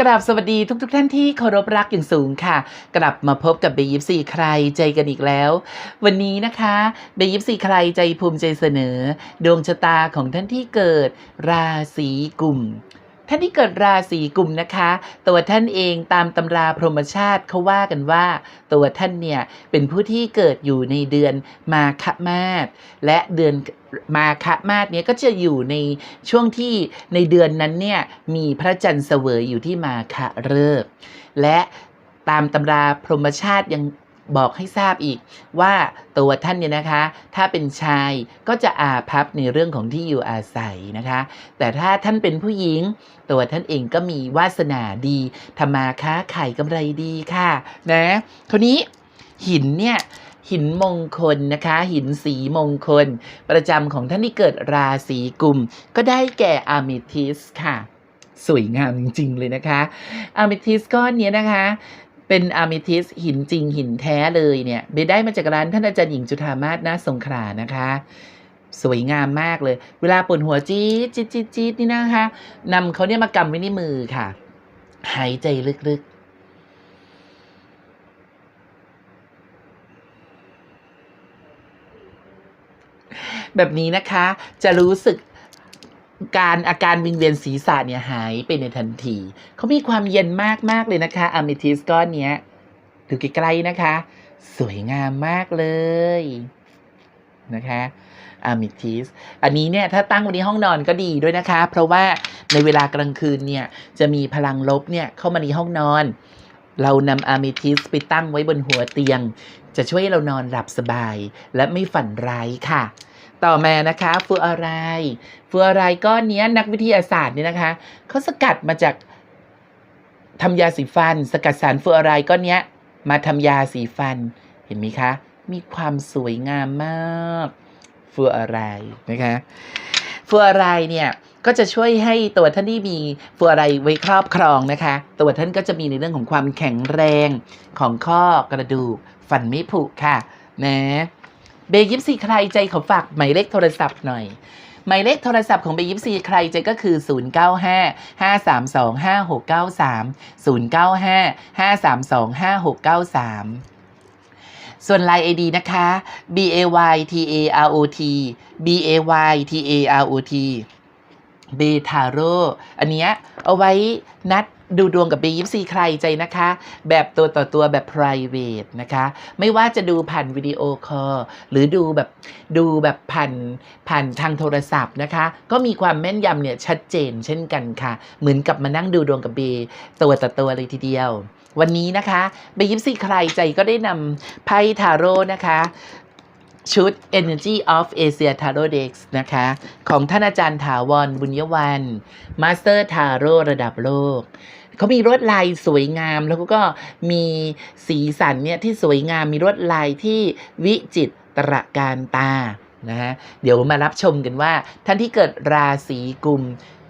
กราบสวัสดีทุกทท่านที่เคารพรักอย่างสูงค่ะ กลับมาพบกับเบยิปซีใครใจกันอีกแล้ว วันนี้นะคะเบยิปซีใครใจภูมิใจเสนอ ดวงชะตาของท่านที่เกิดราศีกุม ท่านที่เกิดราศีกุมนะคะ ตัวท่านเองตามตำราพรหมชาติเขาว่ากันว่า ตัวท่านเนี่ยเป็นผู้ที่เกิดอยู่ในเดือนมาฆมาศและเดือนมาฆมาศเนี้ยก็จะอยู่ในช่วงที่ในเดือนนั้นเนี่ยมีพระจันทร์เสวยอยู่ที่มาฆฤกษ์และตามตำราพรหมชาติยัง บอกให้ทราบอีกว่าตัวท่านเนี่ยนะคะ ถ้าเป็นชายก็จะอาภัพในเรื่องของที่อยู่อาศัยนะคะ แต่ถ้าท่านเป็นผู้หญิง ตัวท่านเองก็มีวาสนาดีทำมาค้าขายกำไรดีค่ะนะคราวนี้หินเนี่ยหินมงคลนะคะ หินสีมงคล ประจำของท่านที่เกิดราศีกุม ก็ได้แก่อะมิทิสค่ะ สวยงามจริง ๆ เลยนะคะอะมิทิสก้อนนี้นะคะ เป็นอะมิทิสหินจริงหินแท้เลยเนี่ยเบได้มาจากร้านท่านอาจารย์หญิงจุฑามาศนาสงขลานะคะ สวยงามมากเลย เวลาปวดหัวจี๊ดจี๊ดจี๊ดจี๊ดนี่นะคะนำเขาเนี่ยมากำไว้ในมือค่ะ หายใจลึกๆ แบบนี้นะคะจะรู้สึก การอาการวิงเวียนศีรษะเนี่ยหายไปในทันที เขามีความเย็นมาก ๆ เลยนะคะอะมิทิสก้อนเนี้ยดูใกล้ๆนะคะ สวยงามมากเลยนะคะอะมิทิสอันนี้เนี่ยถ้าตั้งไว้ในห้องนอนก็ดีด้วยนะคะ เพราะว่าในเวลากลางคืนเนี่ยจะมีพลังลบเนี่ยเข้ามาในห้องนอน เรานำอะมิทิสไปตั้งไว้บนหัวเตียง จะช่วยเรานอนหลับสบาย และไม่ฝันร้ายค่ะ ต่อมานะคะฟูอารายฟูอารายก้อนนี้นักวิทยาศาสตร์เนี่ยนะคะเขาสกัดมาจากทำยาสีฟัน สกัดสารฟูอารายก้อนนี้มาทำยาสีฟัน เห็นไหมคะ มีความสวยงามมากฟูอารายนะคะฟูอารายเนี่ยก็จะช่วยให้ตัวท่านที่มีฟูอารายไว้ครอบครองนะคะ ตัวท่านก็จะมีในเรื่องของความแข็งแรงของข้อกระดูกฟันไม่ผุค่ะนะ เบยิปซีใครใจขอฝากหมายเลขโทรศัพท์หน่อย หมายเลขโทรศัพท์ของเบยิปซีใครใจก็คือ 095 532 5693 095 532 5693ส่วน Line ID นะคะ B A Y T A R O T B A Y T A R O T เบทาโรอันเนี้ยเอาไว้นัด ดูดวงกับเบยิปซีใครใจนะคะ แบบตัวต่อตัวแบบ private นะคะ ไม่ว่าจะดูผ่านวิดีโอคอลหรือดูแบบดูแบบผ่านผ่านทางโทรศัพท์นะคะ ก็มีความแม่นยำเนี่ยชัดเจนเช่นกันค่ะ เหมือนกับมานั่งดูดวงกับเบตัวต่อตัวเลยทีเดียว วันนี้นะคะเบยิปซีใครใจก็ได้นำไพ่ทาโร่นะคะชุด Energy of Asia Tarot Dex นะคะ ของท่านอาจารย์ถาวรบุญยวัน Master Tarot ระดับโลก เขามีลวดลายสวยงาม แล้วก็มีสีสันเนี่ยที่สวยงามมีลวดลายที่วิจิตรการตานะฮะเดี๋ยวมารับชมกันว่า ท่านที่เกิดราศีกุม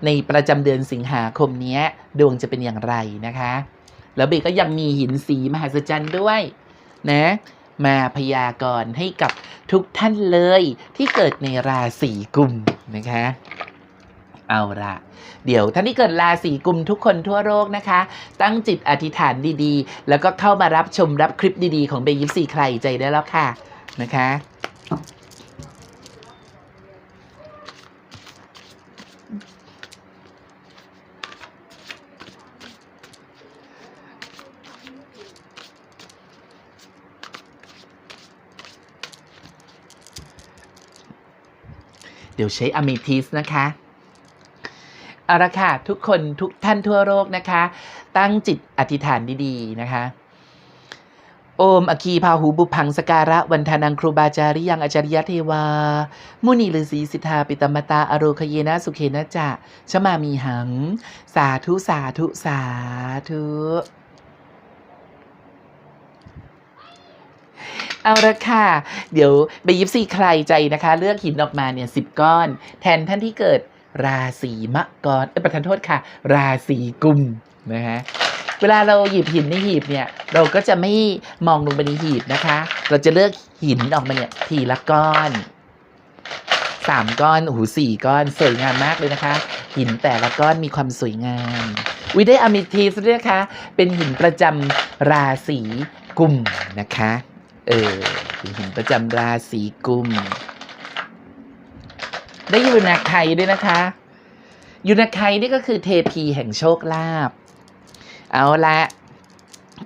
ในประจำเดือนสิงหาคมนี้ดวงจะเป็นอย่างไรนะคะ แล้วเบก็ยังมีหินสีมหัศจรรย์ด้วยนะมาพยากรณ์ให้กับทุกท่านเลยที่เกิดในราศีกุมนะคะ เอาละเดี๋ยวท่านที่เกิดราศีกุมทุกคนทั่วโลกนะคะ ตั้งจิตอธิษฐานดีๆ แล้วก็เข้ามารับชมรับคลิปดีๆ ของเบยิปซีใครใจได้แล้วค่ะนะคะเดี๋ยวใช้อเมทิสนะคะ เอาละค่ะทุกคนทุกท่านทั่วโลกนะคะ ตั้งจิตอธิษฐานดีๆนะคะ โอมอคีพาหูบุพังสการะวันทานังครูบาจาริยังอาจาริยเทวา มุนีฤาษีสิทธาปิตมตาอโรคเยนะสุเขนะจะชมามีหัง สาธุสาธุสาธุเอาละค่ะ เดี๋ยวไปยิปซีใครใจนะคะ เลือกหินออกมาเนี่ยสิบก้อน แทนท่านที่เกิด ราศีมะกรเอ้ประทานโทษค่ะ ราศีกุมนะฮะเวลาเราหยิบหินในหีบเนี่ย เราก็จะไม่มองลงไปในหีบนะคะ เราจะเลือกหินออกมาเนี่ยทีละก้อนสามก้อนโอ้โหสี่ก้อนสวยงามมากเลยนะคะ หินแต่ละก้อนมีความสวยงามวิได้อะมิทีสด้วยนะคะ เป็นหินประจำราศีกุมนะคะ เออเป็นหินประจำราศีกุม ได้ยูนาไคด้วยนะคะยูนาไคนี่ก็คือเทพีแห่งโชคลาภเอาละ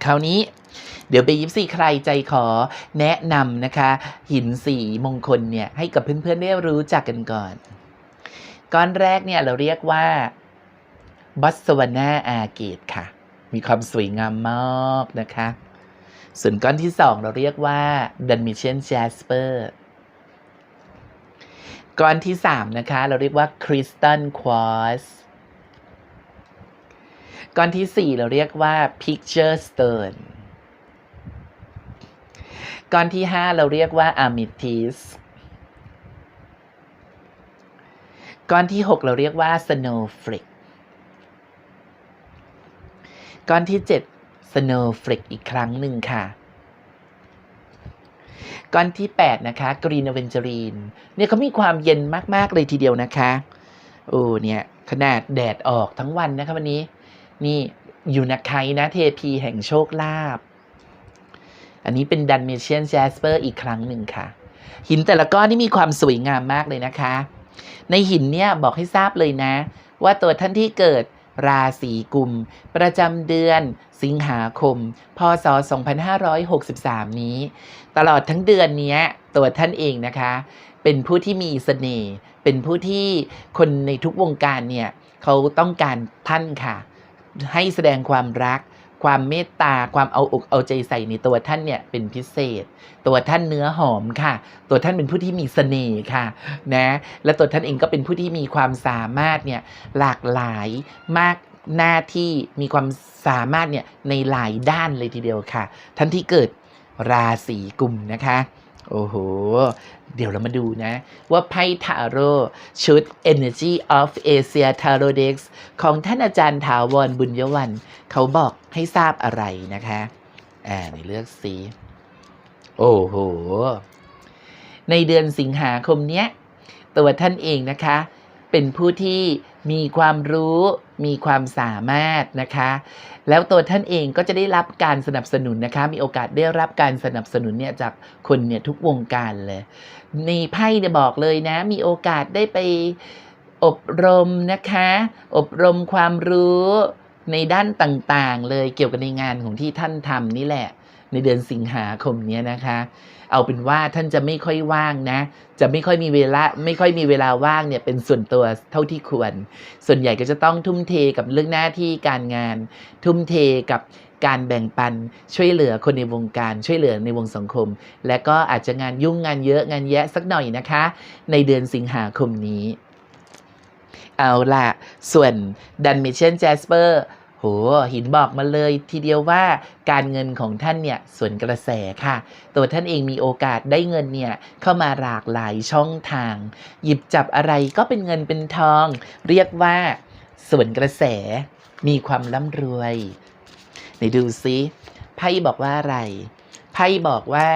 คราวนี้เดี๋ยวเบยิปซีใครใจขอแนะนำนะคะ หินสีมงคลเนี่ยให้กับเพื่อนๆได้รู้จักกันก่อน ก้อนแรกเนี่ยเราเรียกว่าบัสวนาอาเกตค่ะ มีความสวยงามมากนะคะ ส่วนก้อนที่สองเราเรียกว่าดันมิเชนแจสเปอร์ ก้อนที่สามนะคะ เราเรียกว่าคริสตัลควอสก้อนที่สี่เราเรียกว่า picture stone ก้อนที่ห้าเราเรียกว่า amethyst ก้อนที่หกเราเรียกว่า snowflake ก้อนที่เจ็ด snowflake อีกครั้งหนึ่งค่ะ ก้อนที่ 8 นะคะ Green Aventurine เนี่ยเขามีความเย็นมาก ๆ เลยทีเดียวนะคะโอ้เนี่ย ขนาดแดดออกทั้งวันนะคะวันนี้ นี่อยู่นะไคนะเทพีแห่งโชคลาภอันนี้เป็นดันเมเชียนแจสเปอร์อีกครั้งหนึ่งค่ะ หินแต่ละก้อนนี่มีความสวยงามมากเลยนะคะ ในหินเนี่ยบอกให้ทราบเลยนะ ว่าตัวท่านที่เกิด ราศีกุม ประจำเดือน สิงหาคม พศ 2563 นี้ ตลอดทั้งเดือนนี้ตัวท่านเองนะคะ เป็นผู้ที่มีเสน่ห์เป็นผู้ที่คนในทุกวงการเนี่ยเขาต้องการท่านค่ะ ให้แสดงความรัก ความเมตตาความเอาอกเอาใจใส่ในตัวท่านเนี่ยเป็นพิเศษ ตัวท่านเนื้อหอมค่ะ ตัวท่านเป็นผู้ที่มีเสน่ห์ค่ะนะและตัวท่านเองก็เป็นผู้ที่มีความสามารถเนี่ยหลากหลายมากหน้าที่มีความสามารถเนี่ยในหลายด้านเลยทีเดียวค่ะ ท่านที่เกิดราศีกุมนะคะ โอ้โห เดี๋ยวเรามาดูนะ ว่าไพ่ทาโร่ชุด Energy of Asia Tarot Dex ของท่านอาจารย์ถาวรบุญยวัน เขาบอกให้ทราบอะไรนะคะ อ่าในเลือกสี โอ้โห ในเดือนสิงหาคมเนี้ย ตัวท่านเองนะคะ เป็นผู้ที่มีความรู้มีความสามารถนะคะ แล้วตัวท่านเองก็จะได้รับการสนับสนุนนะคะ มีโอกาสได้รับการสนับสนุนเนี่ยจากคนเนี่ยทุกวงการเลย นไพ่เนี่ยบอกเลยนะ มีโอกาสได้ไปอบรมนะคะ อบรมความรู้ในด้านต่างๆ เลยเกี่ยวกับในงานของที่ท่านทำนี่แหละ ในเดือนสิงหาคมนี้นะคะ เอาเป็นว่าท่านจะไม่ค่อยว่างนะ จะไม่ค่อยมีเวลาไม่ค่อยมีเวลาว่างเนี่ยเป็นส่วนตัวเท่าที่ควร ส่วนใหญ่ก็จะต้องทุ่มเทกับเรื่องหน้าที่การงาน ทุ่มเทกับ การแบ่งปันช่วยเหลือคนในวงการช่วยเหลือในวงสังคม และก็อาจจะงานยุ่งงานเยอะงานแยะสักหน่อยนะคะ ในเดือนสิงหาคมนี้ เอาล่ะส่วนดันมิเชนแจสเปอร์โหหินบอกมาเลยทีเดียวว่าการเงินของท่านเนี่ยส่วนกระแสค่ะ ตัวท่านเองมีโอกาสได้เงินเนี่ยเข้ามาหลากหลายช่องทาง หยิบจับอะไรก็เป็นเงินเป็นทอง เรียกว่าส่วนกระแสมีความร่ำรวย นดูซิไพ่บอกว่าอะไร ไพ่บอกว่า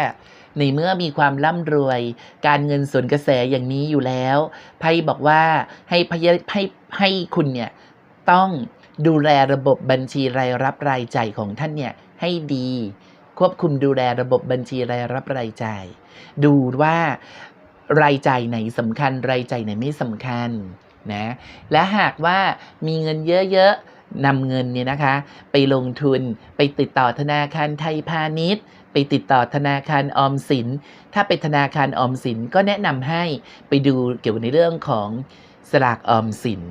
ในเมื่อมีความร่ำรวย การเงินส่วนกระแสอย่างนี้อยู่แล้ว ไพ่บอกว่าให้พยให้ให้คุณเนี่ยต้องดูแลระบบบัญชีรายรับรายจ่ายของท่านเนี่ยให้ดี ควบคุมดูแลระบบบัญชีรายรับรายจ่าย ดูว่ารายจ่ายไหนสำคัญ รายจ่ายไหนไม่สำคัญนะและหากว่ามีเงินเยอะๆ นำเงินเนี่ยนะคะ ไปลงทุนไปติดต่อธนาคารไทยพาณิชย์ ไปติดต่อธนาคารออมสิน ถ้าเป็นธนาคารออมสินก็แนะนำให้ไปดูเกี่ยวกับในเรื่องของสลากออมสิน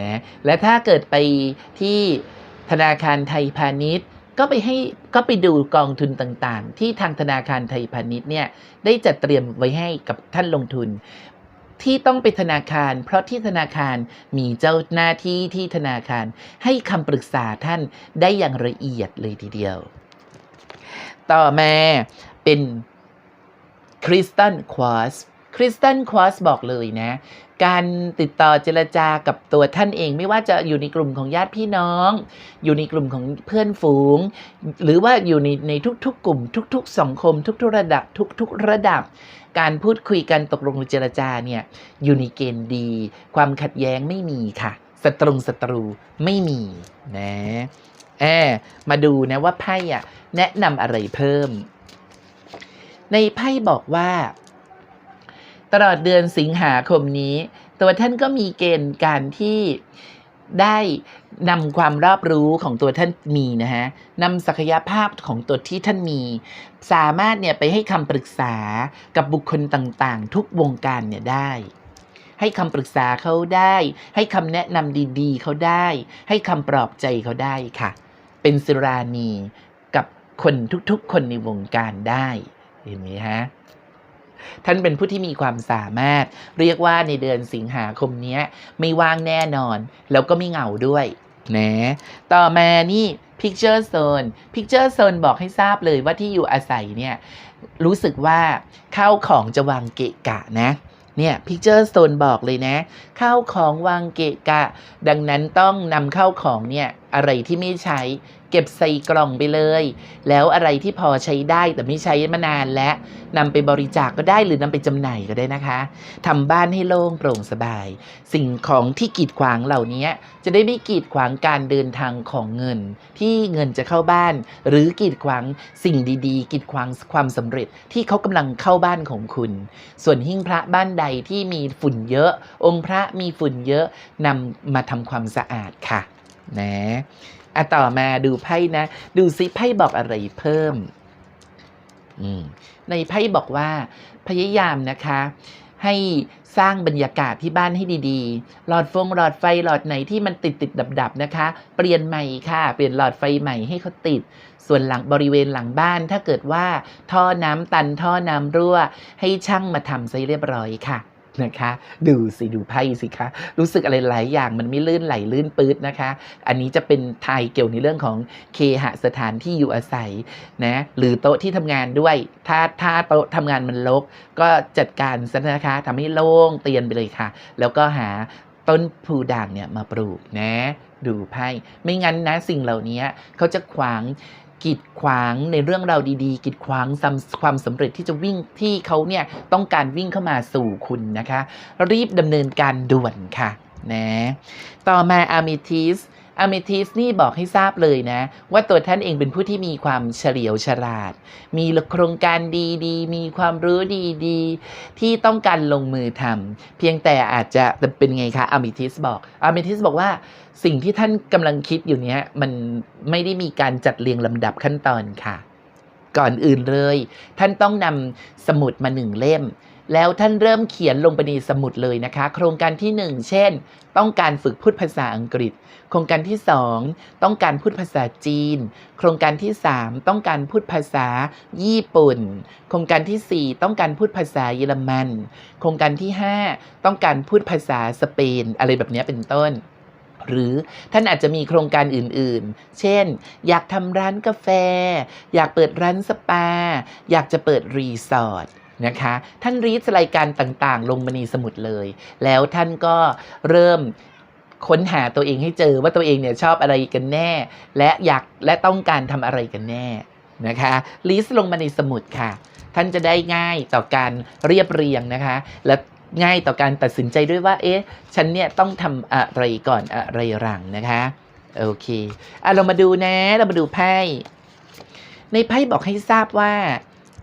นะและถ้าเกิดไปที่ธนาคารไทยพาณิชย์ก็ไปให้ก็ไปดูกองทุนต่างๆ ที่ทางธนาคารไทยพาณิชย์เนี่ยได้จัดเตรียมไว้ให้กับท่านลงทุน ที่ต้องไปธนาคาร เพราะที่ธนาคารมีเจ้าหน้าที่ที่ธนาคาร ให้คำปรึกษาท่านได้อย่างละเอียดเลยทีเดียว ต่อมาเป็นคริสตัลควอสคริสตัลควอสบอกเลยนะ การติดต่อเจรจากับตัวท่านเองไม่ว่าจะอยู่ในกลุ่มของญาติพี่น้อง อยู่ในกลุ่มของเพื่อนฝูง หรือว่าอยู่ในในทุกๆกลุ่ม ทุก ๆ สังคม ทุกๆระดับทุก ๆ ระดับ การพูดคุยกันตกลงหรือเจรจาเนี่ยอยู่ในเกณฑ์ดี ความขัดแย้งไม่มีค่ะศัตรูศัตรูไม่มีนะแอบมาดูนะว่าไพ่อะแนะนำอะไรเพิ่ม ในไพ่บอกว่า ตลอดเดือนสิงหาคมนี้ ตัวท่านก็มีเกณฑ์การที่ ได้นำความรอบรู้ของตัวท่านมีนะฮะนำศักยภาพของตัวที่ท่านมี สามารถเนี่ยไปให้คำปรึกษากับบุคคลต่างๆ ทุกวงการเนี่ยได้ ให้คำปรึกษาเขาได้ ให้คำแนะนำดีๆเขาได้ ให้คำปลอบใจเขาได้ค่ะ เป็นสิรานีกับคนทุกๆ คนในวงการได้เห็นไหมฮะ ท่านเป็นผู้ที่มีความสามารถ เรียกว่าในเดือนสิงหาคมนี้ไม่ว่างแน่นอน แล้วก็ไม่เหงาด้วยนะต่อมานี่ Picture Zone Picture Zone บอกให้ทราบเลยว่าที่อยู่อาศัยเนี่ยรู้สึกว่าข้าวของจะวางเกะกะนะเนี่ย Picture Zone บอกเลยนะข้าวของวางเกะกะ ดังนั้นต้องนำเข้าวของเนี่ยอะไรที่ไม่ใช้ เก็บใส่กล่องไปเลย แล้วอะไรที่พอใช้ได้แต่ไม่ใช้มานานแล้วนำไปบริจาคกก็ได้หรือนำไปจำหน่ายก็ได้นะคะทำบ้านให้โล่งโปร่งสบาย สิ่งของที่กีดขวางเหล่านี้จะได้ไม่กีดขวางการเดินทางของเงิน ที่เงินจะเข้าบ้าน หรือกีดขวางสิ่งดีๆ กีดขวางความสำเร็จที่เขากำลังเข้าบ้านของคุณ ส่วนหิ้งพระบ้านใดที่มีฝุ่นเยอะ องค์พระมีฝุ่นเยอะนำมาทำความสะอาดค่ะนะ อะต่อมาดูไพ่นะ ดูซิไพ่บอกอะไรเพิ่มอมในไพ่บอกว่า พยายามนะคะ ให้สร้างบรรยากาศที่บ้านให้ดีๆ หลอดฟงหลอดไฟหลอดไหนที่มันติดติดดับดับๆนะคะ เปลี่ยนใหม่ค่ะ เปลี่ยนหลอดไฟใหม่ให้เขาติด ส่วนหลังบริเวณหลังบ้าน ถ้าเกิดว่า ท่อน้ำตันท่อน้ำรั่ว ให้ช่างมาทำซะเรียบร้อยค่ะ นะคะ ดูสิดูไพ่สิคะ รู้สึกอะไรหลายอย่างมันไม่ลื่นไหลลื่นปื๊ดนะคะ อันนี้จะเป็นทายเกี่ยวในเรื่องของเคหสถานที่อยู่อาศัยนะหรือโต๊ะที่ทำงานด้วย ถ้าถ้าโต๊ะทำงานมันรกก็จัดการซะนะคะทำให้โล่งเตียนไปเลยค่ะ แล้วก็หาต้นพูด่างเนี่ยมาปลูกนะ ดูไพ่ไม่งั้นนะสิ่งเหล่านี้เขาจะขวาง กีดขวางในเรื่องราวดีๆ กีดขวางความสำมสำเร็จที่จะวิ่งที่เขาเนี่ยต้องการวิ่งเข้ามาสู่คุณนะคะ รีบดำเนินการด่วนค่ะนะต่อมาอามิทิส อามิทิสนี่บอกให้ทราบเลยนะ ว่าตัวท่านเองเป็นผู้ที่มีความเฉลียวฉลาด มีโครงการดีๆ มีความรู้ดีๆ ที่ต้องการลงมือทำเพียงแต่อาจจะเป็นไงคะอามิทิสบอกอามิทิสบอกว่าสิ่งที่ท่านกำลังคิดอยู่เนี้ยมันไม่ได้มีการจัดเรียงลำดับขั้นตอนค่ะ ก่อนอื่นเลย ท่านต้องนำสมุดมาหนึ่งเล่ม แล้วท่านเริ่มเขียนลงไปในสมุดเลยนะคะ โครงการที่ 1 เช่น ต้องการฝึกพูดภาษาอังกฤษ โครงการที่ 2 ต้องการพูดภาษาจีน โครงการที่ 3 ต้องการพูดภาษาญี่ปุ่น โครงการทีสี่ 4 ต้องการพูดภาษาเยอรมัน โครงการที่ 5 ต้องการพูดภาษาสเปน อะไรแบบนี้เป็นต้นหรือท่านอาจจะมีโครงการอื่นๆ เช่น อยากทำร้านกาแฟ อยากเปิดร้านสปา อยากจะเปิดรีสอร์ท นะคะ ท่านรีดรายการต่างๆ ลงมาในสมุดเลย แล้วท่านก็เริ่มค้นหาตัวเองให้เจอว่าตัวเองเนี่ยชอบอะไรกันแน่ และอยากและต้องการทำอะไรกันแน่นะคะลิสต์ลงมาในสมุดค่ะ ท่านจะได้ง่ายต่อการเรียบเรียงนะคะ และง่ายต่อการตัดสินใจด้วยว่า เอ๊ะ ฉันเนี่ยต้องทำอะไรก่อนอะไรหลังนะคะ โอเคอะเรามาดูนะ เรามาดูไพ่ ในไพ่บอกให้ทราบว่า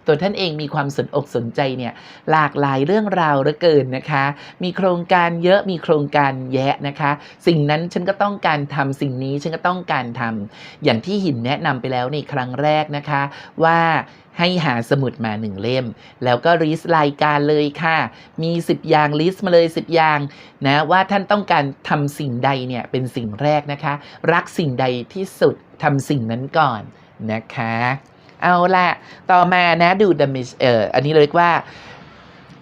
ตัวท่านเองมีความสนอกสนใจเนี่ยหลากหลายเรื่องราวเหลือเกินนะคะ มีโครงการเยอะมีโครงการแยะนะคะ สิ่งนั้นฉันก็ต้องการทำสิ่งนี้ฉันก็ต้องการทำอย่างที่หินแนะนำไปแล้วในครั้งแรกนะคะว่าให้หาสมุดมาหนึ่งเล่ม แล้วก็ลิสต์รายการเลยค่ะ มี 10 อย่างลิสต์มาเลย 10 อย่างนะว่าท่านต้องการทำสิ่งใดเนี่ยเป็นสิ่งแรกนะคะ รักสิ่งใดที่สุดทำสิ่งนั้นก่อนนะคะ เอาละต่อมานะดูดมิชเอ่ออันนี้เรียกว่า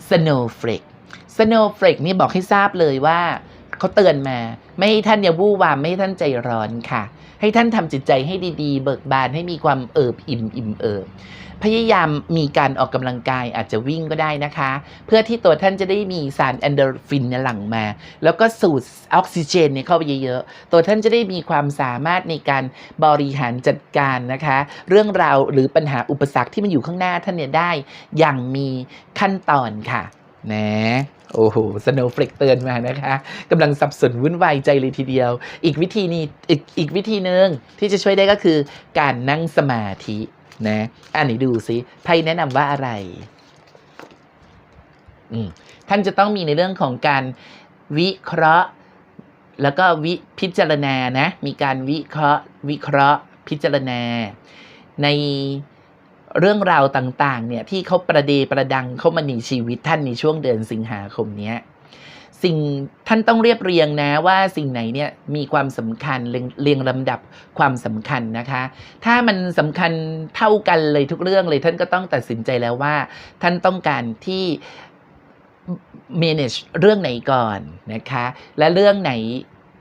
snowflake snowflake นี่บอกให้ทราบเลยว่า เขาเตือนมา ไม่ให้ท่านอย่าวู่วามไม่ให้ท่านใจร้อนค่ะ ให้ท่านทำจิตใจให้ดีๆ เบิกบานให้มีความเอิบอิ่มอิ่มเอิบพยายามมีการออกกำลังกายอาจจะวิ่งก็ได้นะคะ เพื่อที่ตัวท่านจะได้มีสารแอนโดรฟินเนี่ยหลั่งมา แล้วก็สูดออกซิเจนเนี่ยเข้าไปเยอะๆ ตัวท่านจะได้มีความสามารถในการบริหารจัดการนะคะ เรื่องราวหรือปัญหาอุปสรรคที่มันอยู่ข้างหน้าท่านเนี่ยได้ อย่างมีขั้นตอนค่ะ นะโอ้โหสโนว์เฟลกเตือนมานะคะกำลังสับสนวุ่นวายใจเลยทีเดียว อีกวิธีนี้อีกอีกวิธีหนึ่งที่จะช่วยได้ก็คือการนั่งสมาธินะอันนี้ดูสิไพ่แนะนำว่าอะไรอืมท่านจะต้องมีในเรื่องของการวิเคราะห์ แล้วก็วิพิจารณานะ มีการวิเคราะห์ วิเคราะห์ พิจารณา ใน เรื่องราวต่างๆเนี่ยที่เขาประเดประดังเข้ามาในชีวิตท่านในช่วงเดือนสิงหาคมนี้สิ่งท่านต้องเรียบเรียงนะว่าสิ่งไหนเนี่ยมีความสำคัญเรียงเรียงลำดับความสำคัญนะคะ ถ้ามันสำคัญเท่ากันเลยทุกเรื่องเลยท่านก็ต้องตัดสินใจแล้วว่า ท่านต้องการที่ manage เรื่องไหนก่อนนะคะ และเรื่องไหน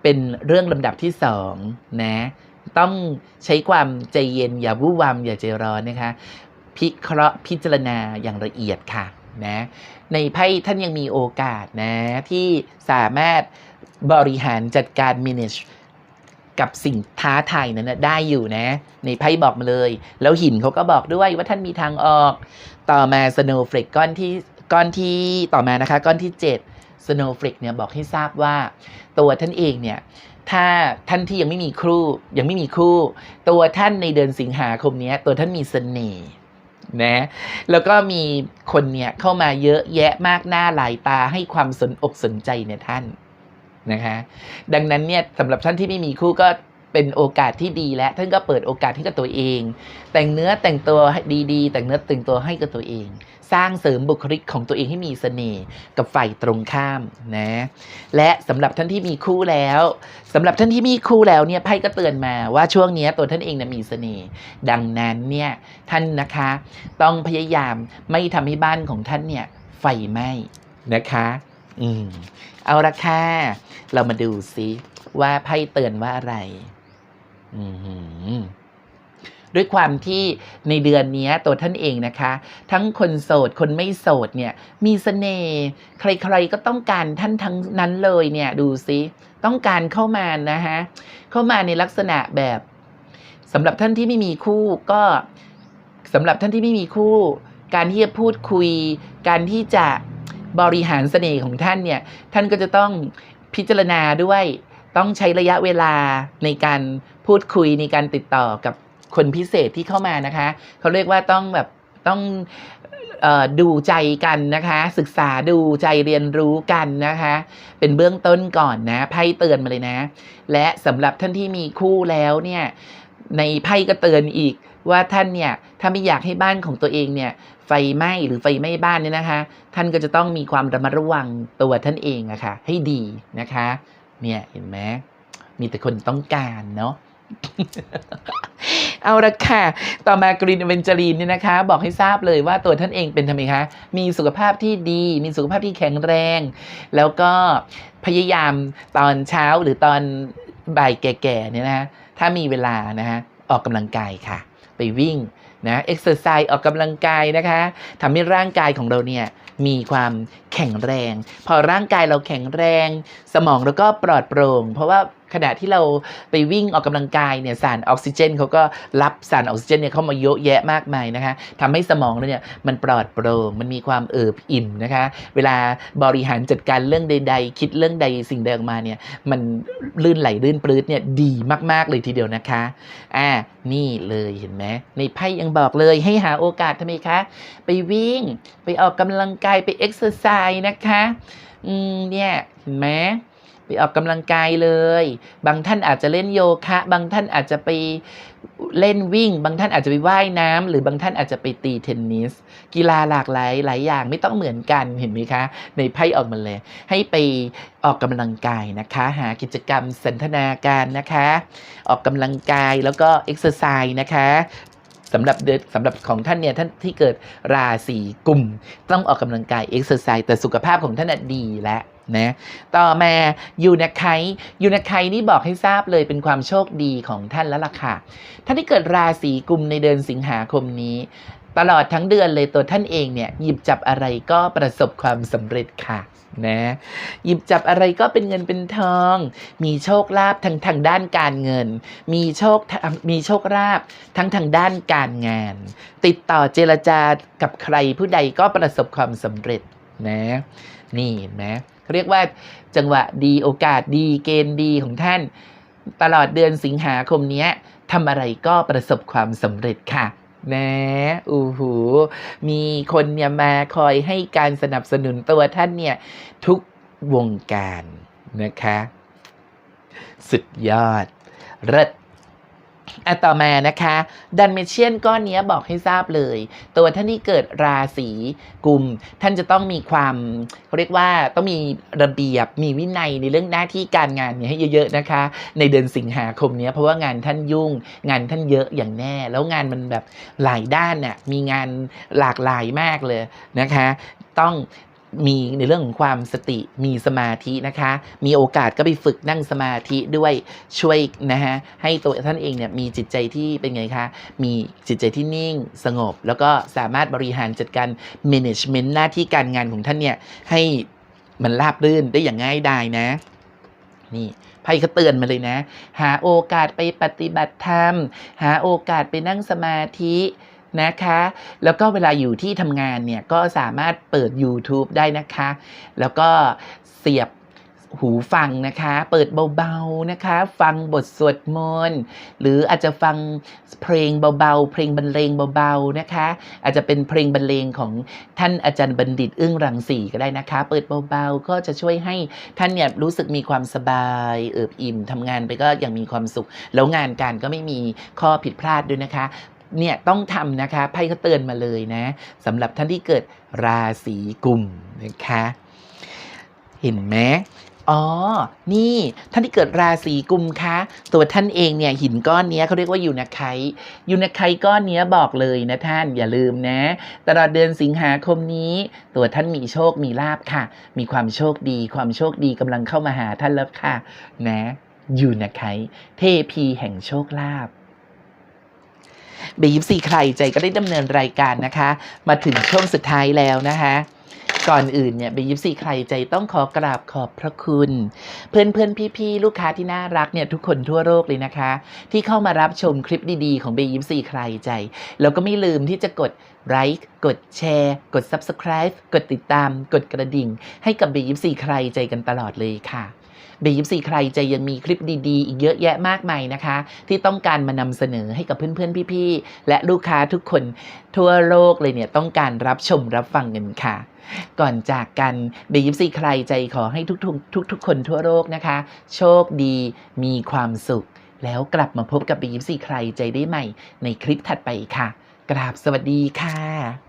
เป็นเรื่องลำดับที่สองนะต้องใช้ความใจเย็นอย่าวู่วามอย่าใจร้อนนะคะ พิเคราะห์พิจารณาอย่างละเอียดค่ะนะในไพ่ท่านยังมีโอกาสนะที่สามารถบริหารจัดการ manage กับสิ่งท้าทายนั้นนะได้อยู่นะ ในไพ่บอกมาเลย แล้วหินเขาก็บอกด้วยว่าท่านมีทางออก ต่อมา snowflake ก้อนที่ก้อนที่ต่อมานะคะ ก้อนที่ 7 snowflake เนี่ยบอกให้ทราบว่า ตัวท่านเองเนี่ยถ้าท่านที่ยังไม่มีคู่ยังไม่มีคู่ ตัวท่านในเดือนสิงหาคมนี้ตัวท่านมีเสน่ห์ นะแล้วก็มีคนเนี่ยเข้ามาเยอะแยะมากหน้าหลายตาให้ความสนอกสนใจในท่านนะคะ ดังนั้นเนี่ยสำหรับท่านที่ไม่มีคู่ก็ เป็นโอกาสที่ดีและท่านก็เปิดโอกาสให้กับตัวเอง แต่งเนื้อแต่งตัวให้ดีๆ แต่งเนื้อแต่งตัวให้กับตัวเอง สร้างเสริมบุคลิกของตัวเองให้มีเสน่ห์กับฝ่ายตรงข้ามนะและสำหรับท่านที่มีคู่แล้วสำหรับท่านที่มีคู่แล้วเนี่ยไพ่ก็เตือนมาว่าช่วงนี้ตัวท่านเองนะมีเสน่ห์ดังนั้นเนี่ยท่านนะคะต้องพยายามไม่ทำให้บ้านของท่านเนี่ยไฟไหม้นะคะอืมเอาละค่ะ เรามาดูซิว่าไพ่เตือนว่าอะไร ด้วยความที่ในเดือนนี้ตัวท่านเองนะคะ ทั้งคนโสดคนไม่โสดเนี่ย มีเสน่ห์ใครๆก็ต้องการท่านทั้งนั้นเลยเนี่ยดูซิต้องการเข้ามานะฮะเข้ามาในลักษณะแบบสำหรับท่านที่ไม่มีคู่ก็สำหรับท่านที่ไม่มีคู่ การที่จะพูดคุย การที่จะบริหารเสน่ห์ของท่านเนี่ย ท่านก็จะต้องพิจารณาด้วย ต้องใช้ระยะเวลาในการพูดคุยในการติดต่อกับคนพิเศษที่เข้ามานะคะ เขาเรียกว่าต้องแบบต้องออดูใจกันนะคะ ศึกษาดูใจเรียนรู้กันนะคะ เป็นเบื้องต้นก่อนนะไพ่เตือนมาเลยนะ และสำหรับท่านที่มีคู่แล้วเนี่ยในไพ่ก็เตือนอีกว่าท่านเนี่ยถ้าไม่อยากให้บ้านของตัวเองเนี่ยไฟไหม้หรือไฟไหม้บ้านเนี่ยนะคะ ท่านก็จะต้องมีความระมัดระวังตัวท่านเองอะคะ่ะให้ดีนะคะ เนี่ยเห็นไหมมีแต่คนต้องการเนาะเอาละค่ะ ต่อมากรีนเวนจารีนเนี่ยนะคะ บอกให้ทราบเลยว่าตัวท่านเองเป็นทำไมคะ มีสุขภาพที่ดี มีสุขภาพที่แข็งแรง แล้วก็พยายามตอนเช้าหรือตอนบ่ายแก่ๆเนี่ยนะถ้ามีเวลานะฮะออกกำลังกายค่ะ ไปวิ่งนะเอ็กซ์ไซส์ออกกำลังกายนะคะทำให้ร่างกายของเราเนี่ย มีความแข็งแรง พอร่างกายเราแข็งแรง สมองเราก็ปลอดโปร่ง เพราะว่า ขณะที่เราไปวิ่งออกกำลังกายเนี่ยสารออกซิเจนเขาก็รับสารออกซิเจนเนี่ยเข้ามาเยอะแยะมากมายนะคะทำให้สมองเราเนี่ยมันปลอดโปร่งมันมีความเอิบอิ่มนะคะ เวลาบริหารจัดการเรื่องใด ๆ คิดเรื่องใดสิ่งใดออกมาเนี่ยมันลื่นไหลลื่นปลื้ดเนี่ยดีมาก ๆ เลยทีเดียวนะคะอ่านี่เลยเห็นไหมในไพ่ยังบอกเลยให้หาโอกาสทำไมคะ ไปวิ่งไปออกกำลังกายไปเอ็กซ์ไซส์นะคะ อืมเนี่ย เห็นไหม ไปออกกำลังกายเลย บางท่านอาจจะเล่นโยคะ บางท่านอาจจะไปเล่นวิ่ง บางท่านอาจจะไปว่ายน้ำหรือบางท่านอาจจะไปตีเทนนิส กีฬาหลากหลายหลายอย่างไม่ต้องเหมือนกันเห็นไหมคะ ในไพ่ออกมาเลย ให้ไปออกกำลังกายนะคะ หากิจกรรมสันทนาการนะคะ ออกกำลังกายแล้วก็เอ็กซ์ไซส์นะคะสำหรับเดือนสำหรับของท่านเนี่ยท่านที่เกิดราศีกุม ต้องออกกำลังกายเอ็กซ์ไซส์แต่สุขภาพของท่านดีแล้ว นะต่อมายูนาไคยูนาไคนี่บอกให้ทราบเลยเป็นความโชคดีของท่านแล้วล่ะค่ะท่านที่เกิดราศีกุมในเดือนสิงหาคมนี้ ตลอดทั้งเดือนเลยตัวท่านเองเนี่ยหยิบจับอะไรก็ประสบความสำเร็จค่ะนะหยิบจับอะไรก็เป็นเงินเป็นทอง มีโชคลาภทั้งทางด้านการเงิน มีโชค มีโชคลาภทั้งทางด้านการงาน ติดต่อเจรจากับใครผู้ใดก็ประสบความสำเร็จนะ นี่เห็นไหม เขาเรียกว่าจังหวะดีโอกาสดีเกณฑ์ดีของท่าน ตลอดเดือนสิงหาคมนี้ทำอะไรก็ประสบความสำเร็จค่ะนะอู้หูมีคนเนี่ยมาคอยให้การสนับสนุนตัวท่านเนี่ย ทุกวงการนะคะ สุดยอดเลิศ อะต่อมานะคะดันเมเชียนก้อนนี้บอกให้ทราบเลย ตัวท่านที่เกิดราศีกุม ท่านจะต้องมีความเขาเรียกว่าต้องมีระเบียบมีวินัยในเรื่องหน้าที่การงานเนี่ยให้เยอะๆนะคะ ในเดือนสิงหาคมนี้เพราะว่างานท่านยุ่ง งานท่านเยอะอย่างแน่ แล้วงานมันแบบหลายด้านน่ะมีงานหลากหลายมากเลยนะคะ ต้อง มีในเรื่องของความสติมีสมาธินะคะ มีโอกาสก็ไปฝึกนั่งสมาธิด้วยช่วยนะฮะให้ตัวท่านเองเนี่ยมีจิตใจที่เป็นไงคะ มีจิตใจที่นิ่งสงบ แล้วก็สามารถบริหารจัดการ management หน้าที่การงานของท่านเนี่ยให้มันราบรื่นได้อย่างง่ายดายนะ นี่ไพ่เขาเตือนมาเลยนะ หาโอกาสไปปฏิบัติธรรม หาโอกาสไปนั่งสมาธิ นะคะ แล้วก็เวลาอยู่ที่ทำงานเนี่ยก็สามารถเปิด YouTube ได้นะคะ แล้วก็เสียบหูฟังนะคะ เปิดเบาๆนะคะ ฟังบทสวดมนต์หรืออาจจะฟังเพลงเบาๆ เพลงบรรเลงเบาๆนะคะ อาจจะเป็นเพลงบรรเลงของท่านอาจารย์บัณฑิตอึ้งรังสีก็ได้นะคะ เปิดเบาๆก็จะช่วยให้ท่านเนี่ยรู้สึกมีความสบายเอิบอิ่มทำงานไปก็ยังมีความสุข แล้วงานการก็ไม่มีข้อผิดพลาดด้วยนะคะ เนี่ยต้องทำนะคะไพ่เขาเตือนมาเลยนะสำหรับท่านที่เกิดราศีกุมนะคะ เห็นไหมอ๋อ นี่ท่านที่เกิดราศีกุมคะตัวท่านเองเนี่ยหินก้อนนี้เขาเรียกว่ายูนาไคยูนาไคก้อนเนี้ยบอกเลยนะท่านอย่าลืมนะ ตลอดเดือนสิงหาคมนี้ ตัวท่านมีโชคมีลาบค่ะ มีความโชคดี ความโชคดีกำลังเข้ามาหาท่านแล้วค่ะ นะยูนาไคเทพีแห่งโชคลาภ เบยิบซีใครใจก็ได้ดำเนินรายการนะคะ มาถึงช่วงสุดท้ายแล้วนะคะก่อนอื่นเนี่ยเบยิบซีใครใจต้องขอกราบขอบพระคุณ เพื่อนเพื่อนพี่พี่ๆ ลูกค้าที่น่ารักเนี่ยทุกคนทั่วโลกเลยนะคะ ที่เข้ามารับชมคลิปดีๆ ของเบยิบซีใครใจ แล้วก็ไม่ลืมที่จะกดไลค์กดแชร์ กด Subscribe กดติดตาม กดกระดิ่ง ให้กับเบยิบซีใครใจกันตลอดเลยค่ะ บยิบซีใครใจยังมีคลิปดีๆ อีกเยอะแยะมากมายนะคะ ที่ต้องการมานำเสนอให้กับเพื่อนๆ พี่ๆ และลูกค้าทุกคนทั่วโลกเลยเนี่ยต้องการรับชมรับฟังกันค่ะ ก่อนจากกันเบยิบซีใครใจขอให้ทุกๆ ทุกๆ คนทั่วโลกนะคะ โชคดีมีความสุข แล้วกลับมาพบกับเบยิบซีใครใจได้ใหม่ ในคลิปถัดไปค่ะ กราบสวัสดีค่ะ